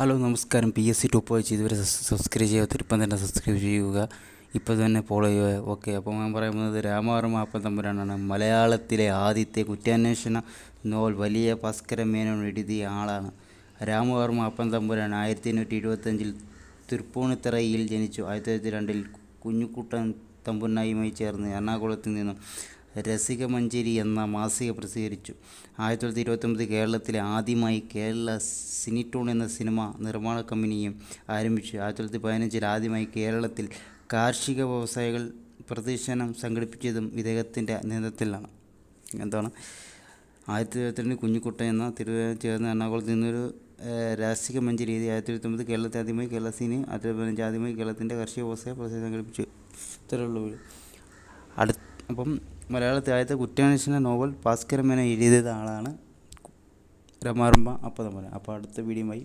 Hello നമസ്കാരം. P S C to പോയി സസ് subscribe ചെയ്യാത്ത ഇപ്പം തന്നെ സബ്സ്ക്രൈബ് ചെയ്യുക. ഇപ്പോൾ തന്നെ ഫോളോ ചെയ്യുക. ഓക്കെ അപ്പോൾ ഞാൻ പറയുന്നത് രാമവർമ്മ അപ്പം തമ്പുരാനാണ്. മലയാളത്തിലെ ആദ്യത്തെ കുറ്റാന്വേഷണ നോവൽ വലിയ ഭാസ്കര മേനോൻ എഴുതിയ ആളാണ്. രാമവർമ്മ അപ്പൻ തമ്പുരാൻ ആയിരത്തി എണ്ണൂറ്റി എഴുപത്തഞ്ചിൽ തൃപ്പൂണിത്തറയിൽ ജനിച്ചു. ആയിരത്തി തൊള്ളായിരത്തി രണ്ടിൽ കുഞ്ഞുക്കുട്ടൻ തമ്പുരാനുമായി ചേർന്ന് എറണാകുളത്ത് നിന്നും രസികമഞ്ജരി എന്ന മാസിക പ്രസിദ്ധീകരിച്ചു. ആയിരത്തി തൊള്ളായിരത്തി ഇരുപത്തൊമ്പത് കേരളത്തിലെ ആദ്യമായി കേരള സിനിറ്റോൺ എന്ന സിനിമ നിർമ്മാണ കമ്പനിയും ആരംഭിച്ചു. ആയിരത്തി തൊള്ളായിരത്തി പതിനഞ്ചിൽ ആദ്യമായി കേരളത്തിൽ കാർഷിക വ്യവസായികൾ പ്രദർശനം സംഘടിപ്പിച്ചതും ഇദ്ദേഹത്തിന്റെ നേതൃത്വത്തിലാണ്. എന്താണ്? ആയിരത്തി തൊള്ളായിരത്തി കുഞ്ഞിക്കുട്ട എന്ന തിരുവനന്തപുരം ചേർന്ന് എറണാകുളത്ത് നിന്നൊരു മഞ്ചേരി എഴുതി ആയിരത്തി തൊള്ളായിരത്തി ഒമ്പത് കേരളത്തിൽ ആദ്യമായി കേരള സിനി ആയിരത്തി തൊള്ളായിരത്തി പതിനഞ്ച് ആദ്യമായി കേരളത്തിന്റെ കാർഷിക വ്യവസായ പ്രദർശനം സംഘടിപ്പിച്ചു. ഇത്രയുള്ളൂ അടുത്ത അപ്പം മലയാളത്തിൽ ആദ്യത്തെ കുറ്റാന്വേഷണ നോവൽ ഭാസ്കരമേന എഴുതിയത് ആളാണ് രമാരംഭ അപ്പം അപ്പോൾ അടുത്ത വീഡിയോയുമായി